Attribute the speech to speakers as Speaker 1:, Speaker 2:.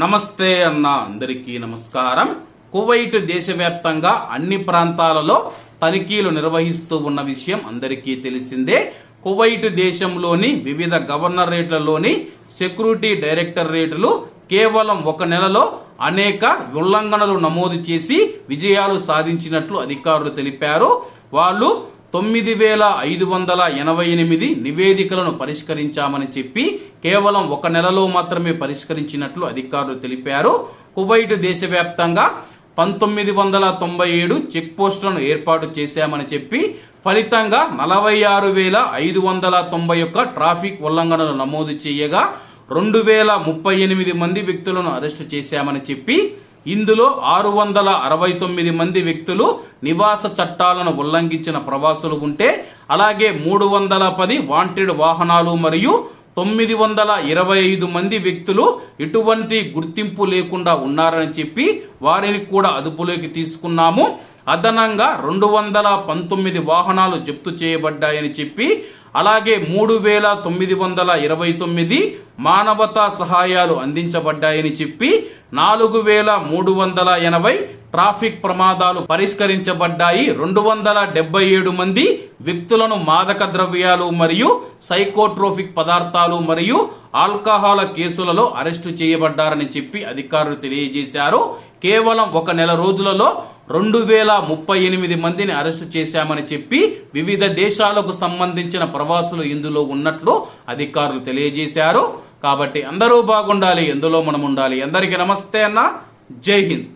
Speaker 1: నమస్తే అన్న అందరికీ నమస్కారం. కువైట్ దేశవ్యాప్తంగా అన్ని ప్రాంతాలలో తనిఖీలు నిర్వహిస్తూ ఉన్న విషయం అందరికీ తెలిసిందే. కువైట్ దేశంలోని వివిధ గవర్నరేట్లలోని సెక్యూరిటీ డైరెక్టర్ రేట్లు కేవలం ఒక నెలలో అనేక ఉల్లంఘనలు నమోదు చేసి విజయాలు సాధించినట్లు అధికారులు తెలిపారు. వాళ్ళు తొమ్మిది వేల ఐదు వందల ఎనభై ఎనిమిది నివేదికలను పరిష్కరించామని చెప్పి కేవలం ఒక నెలలో మాత్రమే పరిష్కరించినట్లు అధికారులు తెలిపారు. కువైట్ దేశవ్యాప్తంగా పంతొమ్మిది వందల తొంభై ఏడు చెక్ పోస్టులను ఏర్పాటు చేశామని చెప్పి ఫలితంగా నలభై ఆరు వేల ఐదు వందల తొంభై ఒక్క ట్రాఫిక్ ఉల్లంఘనలు నమోదు చేయగా రెండు వేల ముప్పై ఎనిమిది మంది వ్యక్తులను అరెస్టు చేశామని చెప్పి ఇందులో ఆరు వందల అరవై తొమ్మిది మంది వ్యక్తులు నివాస చట్టాలను ఉల్లంఘించిన ప్రవాసులు ఉంటే అలాగే మూడు వందల పది వాంటెడ్ వాహనాలు మరియు తొమ్మిది వందల ఇరవై ఐదు మంది వ్యక్తులు ఎటువంటి గుర్తింపు లేకుండా ఉన్నారని చెప్పి వారిని కూడా అదుపులోకి తీసుకున్నాము. అదనంగా రెండు వందల పంతొమ్మిది వాహనాలు జప్తు చేయబడ్డాయని చెప్పి అలాగే మూడు వేల తొమ్మిది వందల ఇరవై తొమ్మిది మానవతా సహాయాలు అందించబడ్డాయని చెప్పి నాలుగు వేల మూడు వందల ఎనభై ట్రాఫిక్ ప్రమాదాలు పరిష్కరించబడ్డాయి. రెండు వందల డెబ్బై ఏడు మంది వ్యక్తులను మాదక ద్రవ్యాలు మరియు సైకోట్రోఫిక్ పదార్థాలు మరియు ఆల్కహాల్ కేసులలో అరెస్టు చేయబడ్డారని చెప్పి అధికారులు తెలియజేశారు. కేవలం ఒక నెల రోజులలో రెండు వేల ముప్పై ఎనిమిది మందిని అరెస్టు చేశామని చెప్పి వివిధ దేశాలకు సంబంధించిన ప్రవాసులు ఇందులో ఉన్నట్లు అధికారులు తెలియజేశారు. కాబట్టి అందరూ బాగుండాలి ఎందులో మనం ఉండాలి. అందరికీ నమస్తే అన్న. జై హింద్.